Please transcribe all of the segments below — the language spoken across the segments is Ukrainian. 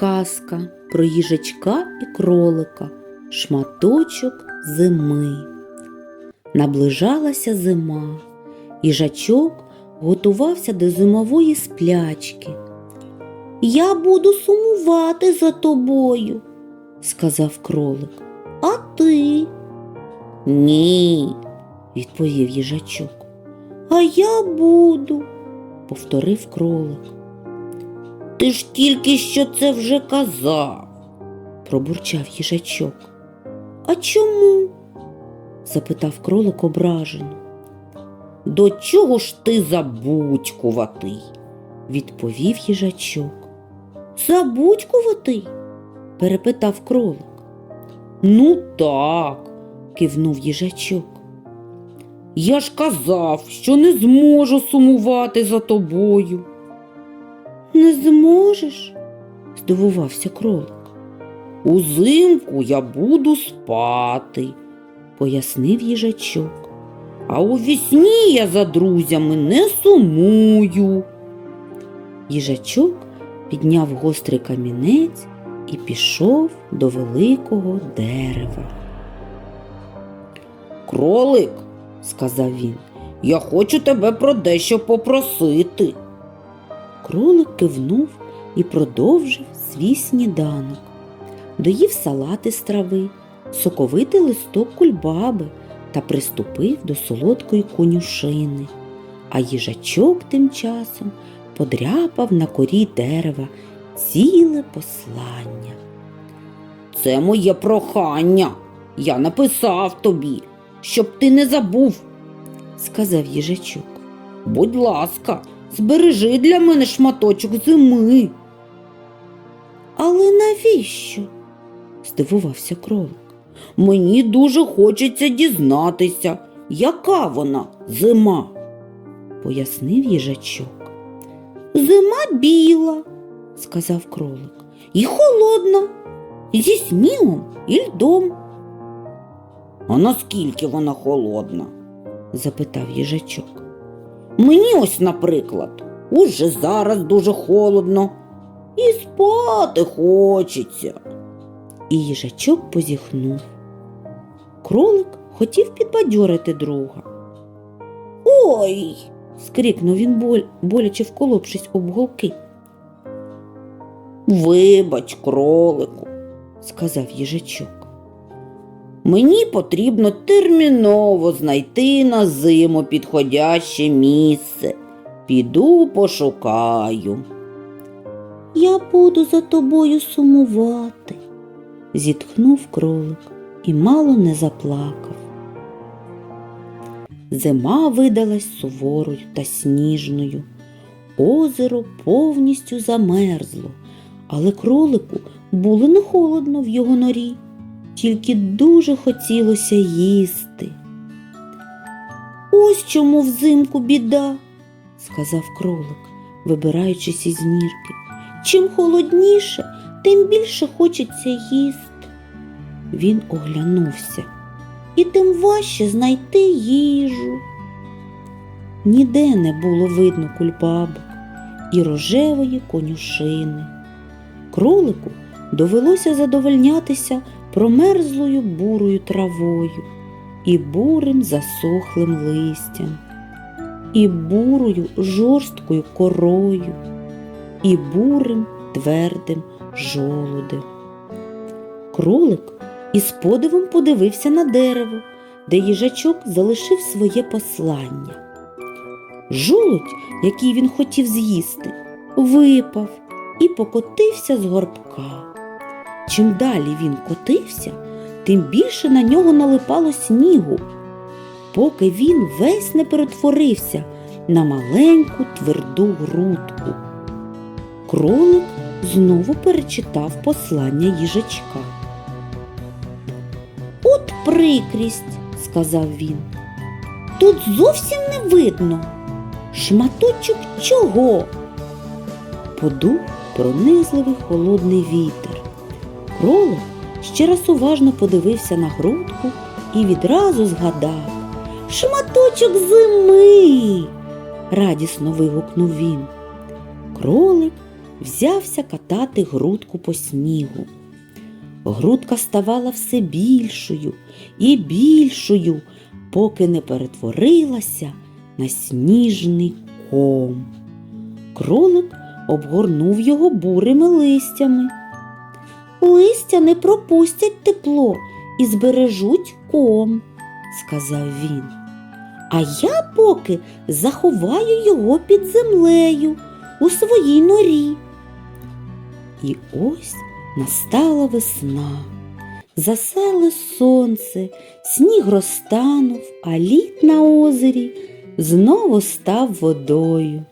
казка про їжачка і кролика, шматочок зими. Наближалася зима. Їжачок готувався до зимової сплячки. Я буду сумувати за тобою, сказав кролик. А ти? Ні, відповів їжачок. А я буду, повторив кролик. Ти ж тільки що це вже казав, пробурчав їжачок. А чому? запитав кролик ображено. До чого ж ти забудькуватий? відповів їжачок. Забудькуватий? перепитав кролик. Ну так, кивнув їжачок. Я ж казав, що не зможу сумувати за тобою. Не зможеш? здивувався кролик. Узимку я буду спати, пояснив їжачок. А у вісні я за друзями не сумую. Їжачок підняв гострий камінець і пішов до великого дерева. Кролик, сказав він, я хочу тебе про дещо попросити. Кролик кивнув і продовжив свій сніданок. Доїв салати з трави, соковитий листок кульбаби та приступив до солодкої конюшини. А їжачок тим часом подряпав на корі дерева ціле послання. Це моє прохання. Я написав тобі, щоб ти не забув, сказав їжачок. Будь ласка, збережи для мене шматочок зими. Але навіщо? здивувався кролик. Мені дуже хочеться дізнатися, яка вона зима, пояснив їжачок. Зима біла, сказав кролик, і холодна, зі снігом і льдом. А наскільки вона холодна? запитав їжачок. Мені ось, наприклад, уже зараз дуже холодно і спати хочеться. І їжачок позіхнув. Кролик хотів підбадьорити друга. Ой. скрикнув він боль, боляче вколопшись об голки. Вибач, кролику, сказав їжачок. Мені потрібно терміново знайти на зиму підходяще місце. Піду пошукаю. Я буду за тобою сумувати, зітхнув кролик і мало не заплакав. Зима видалась суворою та сніжною. Озеро повністю замерзло, але кролику було не холодно в його норі, тільки дуже хотілося їсти. Ось чому взимку біда, сказав кролик, вибираючись із нірки. Чим холодніше, тим більше хочеться їсти. Він оглянувся, і тим важче знайти їжу. Ніде не було видно кульбабок і рожевої конюшини. Кролику довелося задовольнятися промерзлою бурою травою і бурим засохлим листям, і бурою жорсткою корою, і бурим твердим жолудем. Кролик із подивом подивився на дерево, де їжачок залишив своє послання. Жолудь, який він хотів з'їсти, випав і покотився з горбка. Чим далі він котився, тим більше на нього налипало снігу, поки він весь не перетворився на маленьку тверду грудку. Кролик знову перечитав послання їжачка. От прикрість, сказав він. Тут зовсім не видно. Шматочок чого? Подув пронизливий холодний вітер. Кролик ще раз уважно подивився на грудку і відразу згадав Шматочок зими. радісно вигукнув він. Кролик взявся катати грудку по снігу. Грудка ставала все більшою і більшою, поки не перетворилася на сніжний ком. Кролик обгорнув його бурими листями. Листя не пропустять тепло і збережуть ком, сказав він. А я поки заховаю його під землею у своїй норі. І ось настала весна. Засело сонце, сніг розтанув, а лід на озері знову став водою.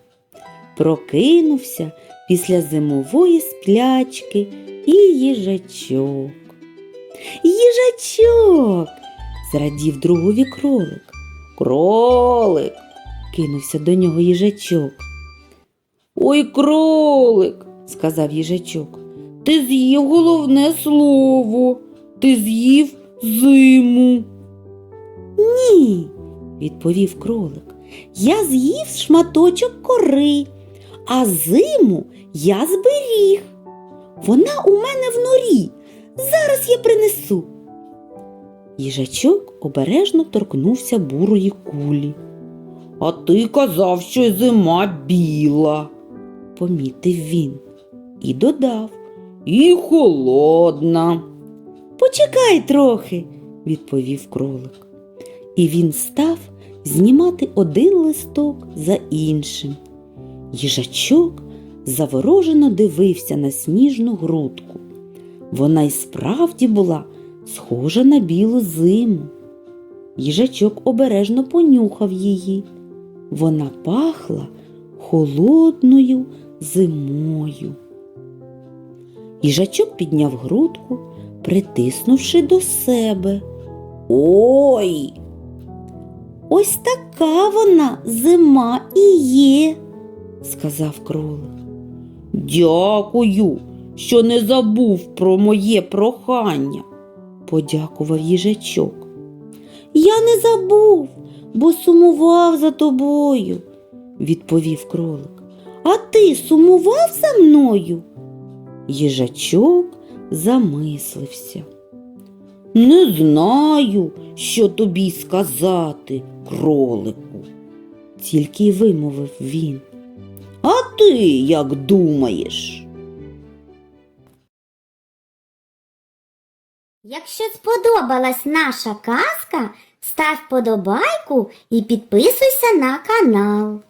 Прокинувся після зимової сплячки і їжачок. Їжачок. зрадів другові кролик. Кролик. кинувся до нього їжачок. Ой, кролик, сказав їжачок. Ти з'їв головне слово. Ти з'їв зиму. Ні, відповів кролик. Я з'їв шматочок кори, а зиму я зберіг. Вона у мене в норі. Зараз я принесу. Їжачок обережно торкнувся бурої кулі. А ти казав, що зима біла, помітив він і додав. І холодна. Почекай трохи, відповів кролик. І він став знімати один листок за іншим. Їжачок заворожено дивився на сніжну грудку. Вона й справді була схожа на білу зиму. Їжачок обережно понюхав її. Вона пахла холодною зимою. Їжачок підняв грудку, притиснувши до себе. Ой! Ось така вона зима і є, сказав кролик. Дякую, що не забув про моє прохання, подякував їжачок. Я не забув, бо сумував за тобою, відповів кролик. А ти сумував за мною? Їжачок замислився. Не знаю, що тобі сказати, кролику, тільки й вимовив він. А ти як думаєш? Якщо сподобалась наша казка, став подобайку і підписуйся на канал.